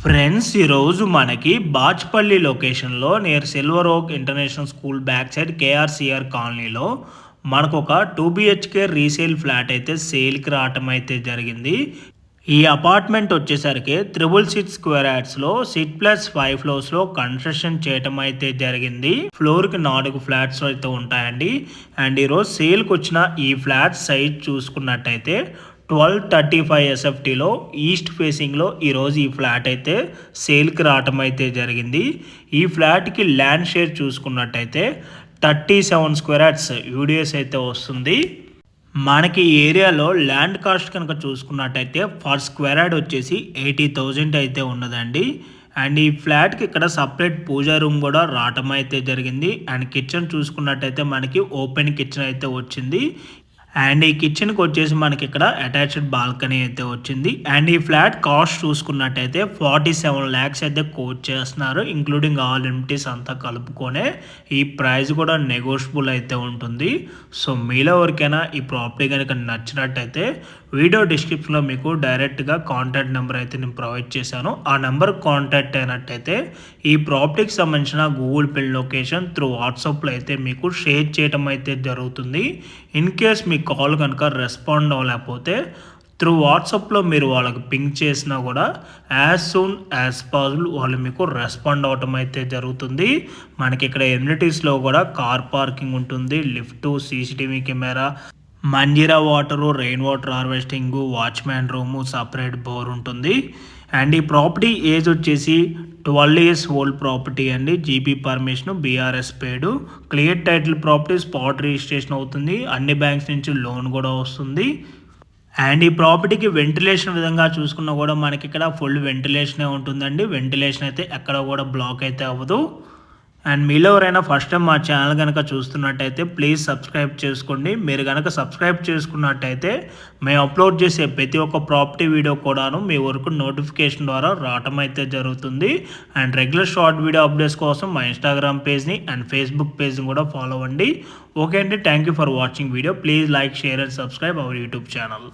Friends ఈరోజు మనకి బాచ్పల్లి లొకేషన్లో near silver oak international school back side KRCR కాలనీలో మనకు ఒక టూ బిహెచ్కే రీసేల్ ఫ్లాట్ అయితే సేల్కి రావటం అయితే జరిగింది. ఈ అపార్ట్మెంట్ వచ్చేసరికి త్రిబుల్ సిక్స్ స్క్వేర్ యాడ్స్లో సిట్ ప్లస్ ఫైవ్ ఫ్లోర్స్లో కన్స్ట్రక్షన్ చేయటం అయితే జరిగింది. ఫ్లోర్కి నాలుగు ఫ్లాట్స్ అయితే ఉంటాయండి. అండ్ ఈరోజు సేల్కి వచ్చిన ఈ ఫ్లాట్ సైజ్ చూసుకున్నట్టయితే ట్వెల్వ్ థర్టీ ఫైవ్ ఎస్ఎఫ్టీలో ఈస్ట్ ఫేసింగ్లో ఈరోజు ఈ ఫ్లాట్ అయితే సేల్కి రావటం అయితే జరిగింది. ఈ ఫ్లాట్కి ల్యాండ్ షేర్ చూసుకున్నట్టయితే thirty seven square yards UDS అయితే వస్తుంది. మనకి ఏరియాలో ల్యాండ్ కాస్ట్ కనుక చూసుకున్నట్టయితే ఫర్ స్క్వేర్ యాడ్ వచ్చేసి ఎయిటీ థౌజండ్ అయితే ఉన్నదండి. అండ్ ఈ ఫ్లాట్కి ఇక్కడ సపరేట్ పూజా రూమ్ కూడా రావటం అయితే జరిగింది. అండ్ కిచెన్ చూసుకున్నట్టయితే మనకి ఓపెన్ కిచెన్ అయితే వచ్చింది. అండ్ ఈ కిచెన్కి వచ్చేసి మనకి ఇక్కడ అటాచ్డ్ బాల్కనీ అయితే వచ్చింది. అండ్ ఈ ఫ్లాట్ కాస్ట్ చూసుకున్నట్టయితే ఫార్టీ సెవెన్ ల్యాక్స్ అయితే కోట్ చేస్తున్నారు. ఇంక్లూడింగ్ ఆల్ ఎంటీస్ అంతా కలుపుకొనే ఈ ప్రైస్ కూడా నెగోషియబుల్ అయితే ఉంటుంది. సో మీలో ఎవరికైనా ఈ ప్రాపర్టీ కనుక నచ్చినట్టయితే వీడియో డిస్క్రిప్షన్లో మీకు డైరెక్ట్గా కాంటాక్ట్ నెంబర్ అయితే నేను ప్రొవైడ్ చేశాను. ఆ నెంబర్ కాంటాక్ట్ అయినట్టయితే ఈ ప్రాపర్టీకి సంబంధించిన గూగుల్ పే లొకేషన్ త్రూ వాట్సాప్లో అయితే మీకు షేర్ చేయడం అయితే జరుగుతుంది. ఇన్ కేస్ మీకు కాల్ కనుక రెస్పాండ్ అవ్వలేకపోతే త్రూ వాట్సాప్లో మీరు వాళ్ళకి పింక్ చేసినా కూడా యాజ్ సూన్ యాజ్ పాసిబుల్ వాళ్ళు మీకు రెస్పాండ్ అవ్వటం అయితే జరుగుతుంది. మనకి ఇక్కడ ఎమ్యూనిటీస్లో కూడా కార్ పార్కింగ్ ఉంటుంది lift CCTV camera Manjira water rain water harvesting watchman room separate bore ఉంటుంది. అండ్ ఈ ప్రాపర్టీ ఏజ్ వచ్చేసి ట్వెల్వ్ ఇయర్స్ ఓల్డ్ ప్రాపర్టీ అండి. GP permission BRS paid. Clear title property spot registration అవుతుంది. అన్ని బ్యాంక్స్ నుంచి loan కూడా వస్తుంది. అండ్ ఈ ప్రాపర్టీకి వెంటిలేషన్ విధంగా చూసుకున్నా కూడా మనకి ఇక్కడ ఫుల్ వెంటిలేషనే ఉంటుందండి. వెంటిలేషన్ అయితే ఎక్కడ కూడా బ్లాక్ అయితే అవ్వదు. అండ్ మీలో ఎవరైనా ఫస్ట్ టైం మా ఛానల్ కనుక చూస్తున్నట్టయితే ప్లీజ్ సబ్స్క్రైబ్ చేసుకోండి. మీరు కనుక సబ్స్క్రైబ్ చేసుకున్నట్టయితే మేము అప్లోడ్ చేసే ప్రతి ఒక్క ప్రాపర్టీ వీడియో కూడాను మీ వరకు నోటిఫికేషన్ ద్వారా రావటం అయితే జరుగుతుంది. And regular short video updates కోసం మా ఇన్స్టాగ్రామ్ పేజ్ని అండ్ ఫేస్బుక్ పేజ్ని కూడా ఫాలో అవ్వండి. ఓకే అండి thank you for watching video please like share and subscribe our YouTube channel